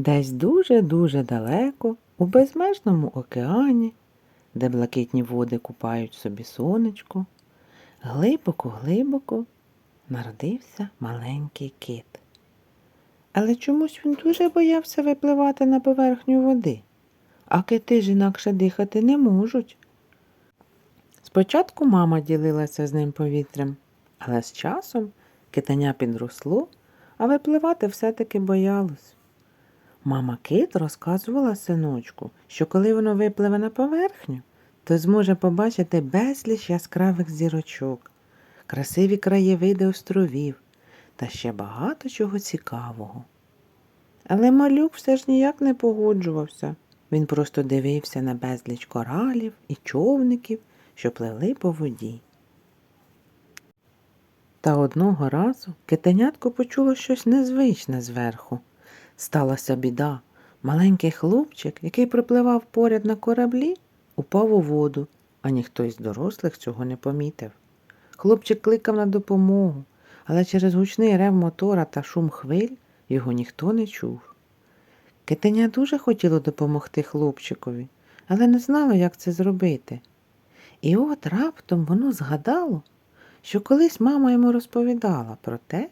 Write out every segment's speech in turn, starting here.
Десь дуже-дуже далеко, у безмежному океані, де блакитні води купають собі сонечко, глибоко-глибоко народився маленький кит. Але чомусь він дуже боявся випливати на поверхню води, а кити ж інакше дихати не можуть. Спочатку мама ділилася з ним повітрям, але з часом китеня підросло, а випливати все-таки боялось. Мама кит розказувала синочку, що коли воно випливе на поверхню, то зможе побачити безліч яскравих зірочок, красиві краєвиди островів та ще багато чого цікавого. Але малюк все ж ніяк не погоджувався. Він просто дивився на безліч коралів і човників, що пливли по воді. Та одного разу китенятко почуло щось незвичне зверху. Сталася біда. Маленький хлопчик, який припливав поряд на кораблі, упав у воду, а ніхто із дорослих цього не помітив. Хлопчик кликав на допомогу, але через гучний рев мотора та шум хвиль його ніхто не чув. Китеня дуже хотіло допомогти хлопчикові, але не знало, як це зробити. І от раптом воно згадало, що колись мама йому розповідала про те,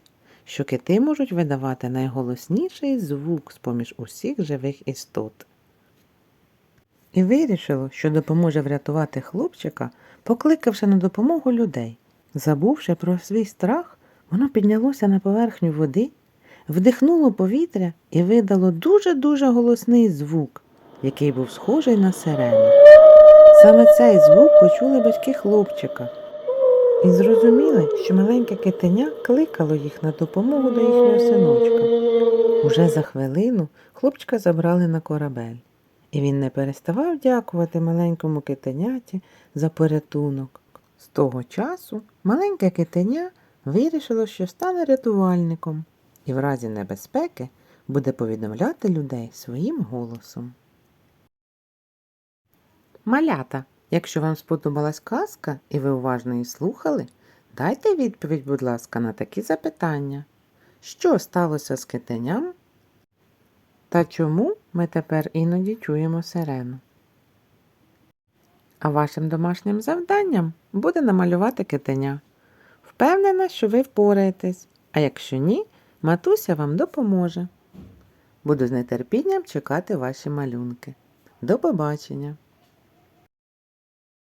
що кити можуть видавати найголосніший звук з-поміж усіх живих істот. І вирішило, що допоможе врятувати хлопчика, покликавши на допомогу людей. Забувши про свій страх, воно піднялося на поверхню води, вдихнуло повітря і видало дуже-дуже голосний звук, який був схожий на сирену. Саме цей звук почули батьки хлопчика і зрозуміли, що маленьке китеня кликало їх на допомогу до їхнього синочка. Уже за хвилину хлопчика забрали на корабель, і він не переставав дякувати маленькому китеняті за порятунок. З того часу маленьке китеня вирішило, що стане рятувальником і в разі небезпеки буде повідомляти людей своїм голосом. Малята, якщо вам сподобалась казка і ви уважно її слухали, дайте відповідь, будь ласка, на такі запитання. Що сталося з китеням? Та чому ми тепер іноді чуємо сирену? А вашим домашнім завданням буде намалювати китеня. Впевнена, що ви впораєтесь, а якщо ні, матуся вам допоможе. Буду з нетерпінням чекати ваші малюнки. До побачення!